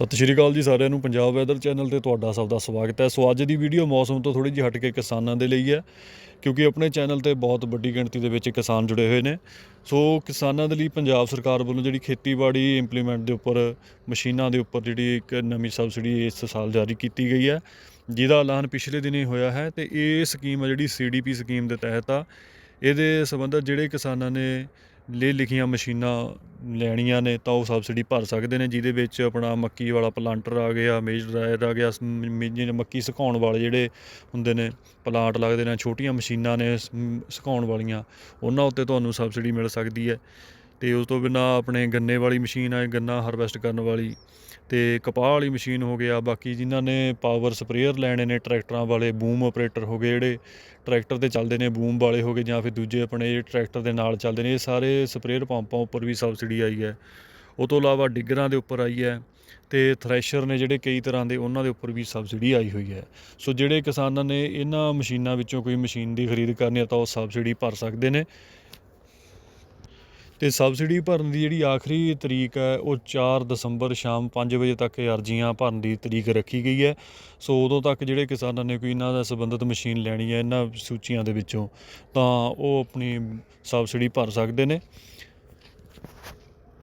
ਸਤਿ ਸ਼੍ਰੀ ਅਕਾਲ ਜੀ ਸਾਰਿਆਂ ਨੂੰ, ਪੰਜਾਬ ਵੈਦਰ ਚੈਨਲ ਤੇ ਤੁਹਾਡਾ ਸਭ ਦਾ ਸਵਾਗਤ ਹੈ। ਸੋ ਅੱਜ ਦੀ ਵੀਡੀਓ ਮੌਸਮ ਤੋਂ ਥੋੜੀ ਜਿਹੀ ਹਟ ਕੇ ਕਿਸਾਨਾਂ ਦੇ ਲਈ ਹੈ, ਕਿਉਂਕਿ ਆਪਣੇ ਚੈਨਲ ਤੇ ਬਹੁਤ ਵੱਡੀ ਗਿਣਤੀ ਦੇ ਵਿੱਚ ਕਿਸਾਨ ਜੁੜੇ ਹੋਏ ਨੇ। ਸੋ ਕਿਸਾਨਾਂ ਦੇ ਲਈ ਪੰਜਾਬ ਸਰਕਾਰ ਵੱਲੋਂ ਜਿਹੜੀ ਖੇਤੀਬਾੜੀ ਇੰਪਲੀਮੈਂਟ ਦੇ ਉੱਪਰ, ਮਸ਼ੀਨਾਂ ਦੇ ਉੱਪਰ ਜਿਹੜੀ ਇੱਕ ਨਵੀਂ ਸਬਸਿਡੀ ਇਸ ਸਾਲ ਜਾਰੀ ਕੀਤੀ ਗਈ ਹੈ, ਜਿਹਦਾ ਐਲਾਨ ਪਿਛਲੇ ਦਿਨੀ ਹੋਇਆ ਹੈ ਤੇ ਇਹ ਸਕੀਮ ਹੈ ਜਿਹੜੀ ਸੀਡੀਪੀ ਸਕੀਮ ਦੇ ਤਹਿਤ ਆ, ਇਹਦੇ ਸੰਬੰਧਤ ਜਿਹੜੇ ਕਿਸਾਨਾਂ ਨੇ ਲੇ ਲਿਖੀਆਂ ਮਸ਼ੀਨਾਂ ਲੈਣੀਆਂ ਨੇ ਤਾਂ ਉਹ ਸਬਸਿਡੀ ਭਰ ਸਕਦੇ ਨੇ, ਜਿਹਦੇ ਵਿੱਚ ਆਪਣਾ ਮੱਕੀ ਵਾਲਾ ਪਲਾਂਟਰ ਆ ਗਿਆ, ਮੇਜ ਡਰਾਇਰ ਆ ਗਿਆ ਜਿਵੇਂ ਮੱਕੀ ਸੁਕਾਉਣ ਵਾਲੇ ਜਿਹੜੇ ਹੁੰਦੇ ਨੇ, ਪਲਾਂਟ ਲੱਗਦੇ ਨੇ, ਛੋਟੀਆਂ ਮਸ਼ੀਨਾਂ ਨੇ ਸੁਕਾਉਣ ਵਾਲੀਆਂ, ਉਹਨਾਂ ਉੱਤੇ ਤੁਹਾਨੂੰ ਸਬਸਿਡੀ ਮਿਲ ਸਕਦੀ ਹੈ। ਤੇ ਉਸ ਤੋਂ ਬਿਨਾਂ ਆਪਣੇ ਗੰਨੇ ਵਾਲੀ ਮਸ਼ੀਨ ਆ ਗੰਨਾ ਹਾਰਵੈਸਟ ਕਰਨ ਵਾਲੀ ਤੇ ਕਪਾਹ ਵਾਲੀ ਮਸ਼ੀਨ ਹੋ ਗਿਆ। ਬਾਕੀ ਜਿਨ੍ਹਾਂ ਨੇ ਪਾਵਰ ਸਪਰੇਅਰ ਲੈਣੇ ਨੇ, ਟਰੈਕਟਰਾਂ ਵਾਲੇ ਬੂਮ ਆਪਰੇਟਰ ਹੋ ਗਏ ਜਿਹੜੇ, ਟਰੈਕਟਰ ਤੇ ਚੱਲਦੇ ਨੇ ਬੂਮ ਵਾਲੇ ਹੋ ਗਏ ਜਾਂ ਫਿਰ ਦੂਜੇ ਆਪਣੇ ਟਰੈਕਟਰ ਦੇ ਨਾਲ ਚੱਲਦੇ ਨੇ, ਇਹ ਸਾਰੇ ਸਪਰੇਅਰ ਪੰਪਾਂ ਉੱਪਰ ਵੀ ਸਬਸਿਡੀ ਆਈ ਹੈ। ਉਹ ਤੋਂ ਇਲਾਵਾ ਡਿੱਗਰਾਂ ਦੇ ਉੱਪਰ ਆਈ ਹੈ ਤੇ ਥ੍ਰੈਸ਼ਰ ਨੇ ਜਿਹੜੇ ਕਈ ਤਰ੍ਹਾਂ ਦੇ, ਉਹਨਾਂ ਦੇ ਉੱਪਰ ਵੀ ਸਬਸਿਡੀ ਆਈ ਹੋਈ ਹੈ। ਸੋ ਜਿਹੜੇ ਕਿਸਾਨਾਂ ਨੇ ਇਹਨਾਂ ਮਸ਼ੀਨਾਂ ਵਿੱਚੋਂ ਕੋਈ ਮਸ਼ੀਨ ਦੀ ਖਰੀਦ ਕਰਨੀ ਹੈ ਤਾਂ ਉਹ ਸਬਸਿਡੀ ਭਰ ਸਕਦੇ ਨੇ। ਤੇ ਸਬਸਿਡੀ ਭਰਨ ਦੀ ਜਿਹੜੀ ਆਖਰੀ ਤਰੀਕ ਹੈ, ਉਹ 4 ਦਸੰਬਰ ਸ਼ਾਮ 5 ਵਜੇ ਤੱਕ ਇਹ ਅਰਜ਼ੀਆਂ ਭਰਨ ਦੀ ਤਰੀਕ ਰੱਖੀ ਗਈ ਹੈ। ਸੋ ਉਦੋਂ ਤੱਕ ਜਿਹੜੇ ਕਿਸਾਨਾਂ ਨੇ ਕੋਈ ਇਹਨਾਂ ਦਾ ਸੰਬੰਧਿਤ ਮਸ਼ੀਨ ਲੈਣੀ ਹੈ, ਇਹਨਾਂ ਸੂਚੀਆਂ ਦੇ ਵਿੱਚੋਂ, ਤਾਂ ਉਹ ਆਪਣੀ ਸਬਸਿਡੀ ਭਰ ਸਕਦੇ ਨੇ।